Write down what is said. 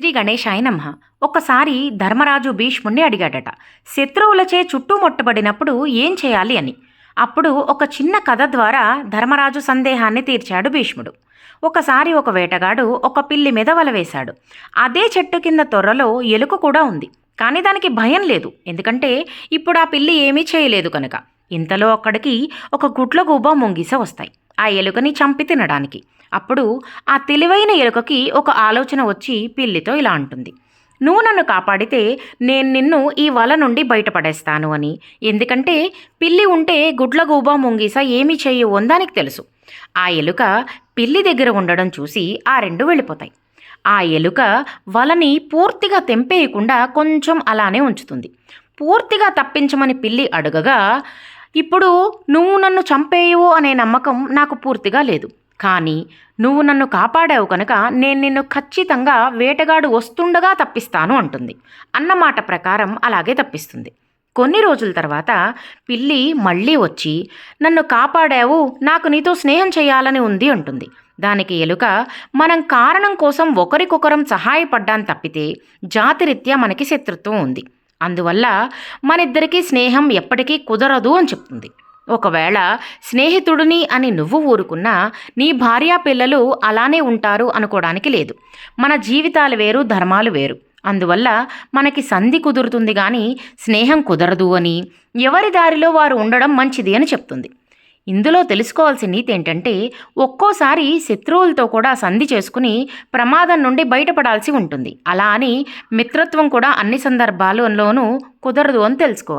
శ్రీ గణేశాయ నమ. ఒకసారి ధర్మరాజు భీష్ముణ్ణి అడిగాడట శత్రువులచే చుట్టుముట్టబడినప్పుడు ఏం చేయాలి అని. అప్పుడు ఒక చిన్న కథ ద్వారా ధర్మరాజు సందేహాన్ని తీర్చాడు భీష్ముడు. ఒకసారి ఒక వేటగాడు ఒక పిల్లి మీద వల వేశాడు. అదే చెట్టు కింద తొర్రలో ఎలుక కూడా ఉంది. కానీ దానికి భయం లేదు. ఎందుకంటే ఇప్పుడు ఆ పిల్లి ఏమీ చేయలేదు కనుక. ఇంతలో అక్కడికి ఒక గుడ్లగూబ ముంగిస వస్తాయి. ఆ ఎలుకని చంపి తినడానికి. అప్పుడు ఆ తెలివైన ఎలుకకి ఒక ఆలోచన వచ్చి పిల్లితో ఇలా అంటుంది. నువ్వు నన్ను కాపాడితే నేను నిన్ను ఈ వల నుండి బయటపడేస్తాను అని. ఎందుకంటే పిల్లి ఉంటే గుడ్లగూబా ముంగీస ఏమీ చెయ్యవు అని దానికి తెలుసు. ఆ ఎలుక పిల్లి దగ్గర ఉండడం చూసి ఆ రెండు వెళ్ళిపోతాయి. ఆ ఎలుక వలని పూర్తిగా తెంపేయకుండా కొంచెం అలానే ఉంచుతుంది. పూర్తిగా తప్పించమని పిల్లి అడగగా ఇప్పుడు నువ్వు నన్ను చంపేయవు అనే నమ్మకం నాకు పూర్తిగా లేదు. కానీ నువ్వు నన్ను కాపాడావు కనుక నేను నిన్ను ఖచ్చితంగా వేటగాడు వస్తుండగా తప్పిస్తాను అంటుంది. అన్నమాట ప్రకారం అలాగే తప్పిస్తుంది. కొన్ని రోజుల తర్వాత పిల్లి మళ్ళీ వచ్చి నన్ను కాపాడావు నాకు నీతో స్నేహం చేయాలని ఉంది అంటుంది. దానికి ఎలుక మనం కారణం కోసం ఒకరికొకరం సహాయపడ్డాను తప్పితే జాతిరీత్యా మనకి శత్రుత్వం ఉంది. అందువల్ల మనిద్దరికీ స్నేహం ఎప్పటికీ కుదరదు అని చెప్తుంది. ఒకవేళ స్నేహితుడిని అని నువ్వు ఊరుకున్నా నీ భార్యా పిల్లలు అలానే ఉంటారు అనుకోవడానికి లేదు. మన జీవితాలు వేరు ధర్మాలు వేరు. అందువల్ల మనకి సంధి కుదురుతుంది కానీ స్నేహం కుదరదు అని ఎవరి దారిలో వారు ఉండడం మంచిది అని చెప్తుంది. ఇందులో తెలుసుకోవాల్సిన నీతి ఏంటంటే ఒక్కోసారి శత్రువులతో కూడా సంధి చేసుకుని ప్రమాదం నుండి బయటపడాల్సి ఉంటుంది. అలా అని మిత్రత్వం కూడా అన్ని సందర్భాలలోనూ కుదరదు అని తెలుసుకోవాలి.